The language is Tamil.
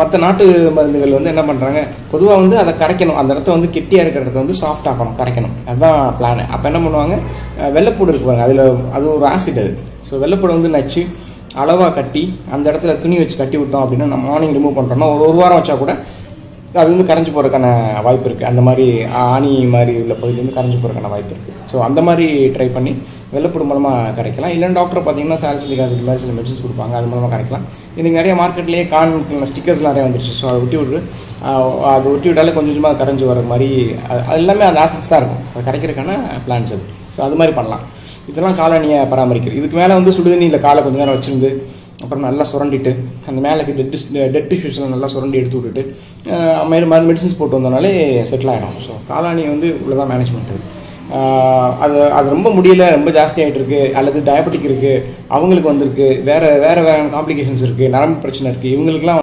மற்ற நாட்டு மருந்துகள் வந்து என்ன பண்ணுறாங்க பொதுவாக வந்து அதை கரைக்கணும். அந்த இடத்த வந்து கெட்டியாக இருக்கிற இடத்த வந்து சாஃப்ட் ஆக்கணும் கரைக்கணும். அதுதான் பிளான் அப்போ என்ன பண்ணுவாங்க? வெள்ளைப்பூடு இருக்கு பாருங்க. அதில் அது ஒரு ஆசிட் அது. ஸோ வெள்ளைப்பூடு வந்து நச்சு அளவாக கட்டி அந்த இடத்துல துணி வச்சு கட்டி விட்டோம் அப்படின்னா நம்ம மார்னிங் ரிமூவ் பண்ணுறோம்னா ஒரு ஒரு வாரம் வச்சா கூட அது வந்து கரைஞ்சி போகிறதுக்கான வாய்ப்பு இருக்குது அந்த மாதிரி ஆணி மாதிரி உள்ள பகுதியிலேருந்து கரைஞ்சி கரைஞ்சு போகிறதுக்கான வாய்ப்பு இருக்குது ஸோ அந்த மாதிரி ட்ரை பண்ணி வெள்ளப்பூடு மூலமாக கரைக்கலாம். இல்லை டாக்டர் பார்த்தீங்கன்னா சாலிசிலிக் ஆசிட் மாதிரி சில மெடிசன்ஸ் கொடுப்பாங்க. அது மூலமாக கரைக்கலாம். இன்றைக்கி நிறைய மார்க்கெட்லேயே கான் ஸ்டிக்கர்ஸ் நிறைய வந்துருச்சு. ஸோ அதை ஒட்டி விட்டு அதை அது ஒட்டி விட்டாலே கொஞ்சம் கொஞ்சமாக கரைஞ்சி வர மாதிரி அது அது எல்லாமே அந்த ஆசிட்ஸ் தான் இருக்கும். அது கரைக்கிறதுக்கான பிளான்ஸ் அது. ஸோ அது மாதிரி பண்ணலாம். இதெல்லாம் காலணியை பராமரிக்கிறது. இதுக்கு மேலே வந்து சுடுதண்ணியில் காலை கொஞ்சம் நேரம் வச்சிருந்து அப்புறம் நல்லா சுரண்டிட்டு அந்த மேலே டெட் டெட் டிஷ்யூஸ்லாம் நல்லா சுரண்டி எடுத்து விட்டுட்டு மேலே மறு மெடிசன்ஸ் போட்டு வந்தோம்னாலே செட்டில் ஆகிடும் ஸோ காலானி வந்து இவ்வளோதான் மேனேஜ்மெண்ட் அது. அது ரொம்ப முடியல ரொம்ப ஜாஸ்தி ஆகிட்டு இருக்கு அல்லது டயபெட்டிக் இருக்குது அவங்களுக்கு வந்திருக்கு வேறு வேறு வேற காம்ப்ளிகேஷன்ஸ் இருக்குது நரம்பு பிரச்சனை இருக்குது இவங்களுக்குலாம்